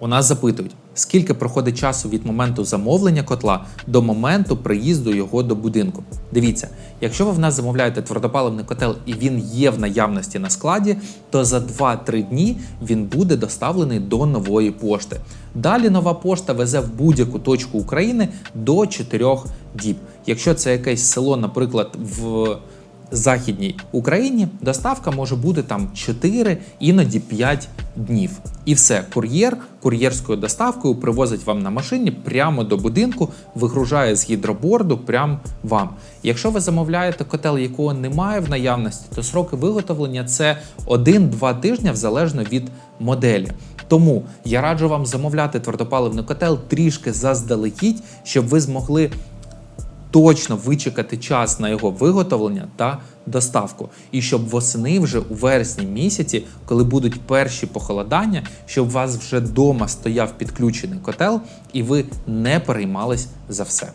У нас запитують, скільки проходить часу від моменту замовлення котла до моменту приїзду його до будинку. Дивіться, якщо ви в нас замовляєте твердопаливний котел і він є в наявності на складі, то за 2-3 дні він буде доставлений до нової пошти. Далі нова пошта везе в будь-яку точку України до 4 діб. Якщо це якесь село, наприклад, в Західній Україні доставка може бути там 4, іноді 5 днів. І все, кур'єр кур'єрською доставкою привозить вам на машині прямо до будинку, вигружає з гідроборду прямо вам. Якщо ви замовляєте котел, якого немає в наявності, то сроки виготовлення це 1-2 тижні залежно від моделі. Тому я раджу вам замовляти твердопаливний котел трішки заздалегідь, щоб ви змогли точно вичекати час на його виготовлення та доставку. І щоб восени, вже у вересні місяці, коли будуть перші похолодання, щоб у вас вже вдома стояв підключений котел, і ви не переймались за все.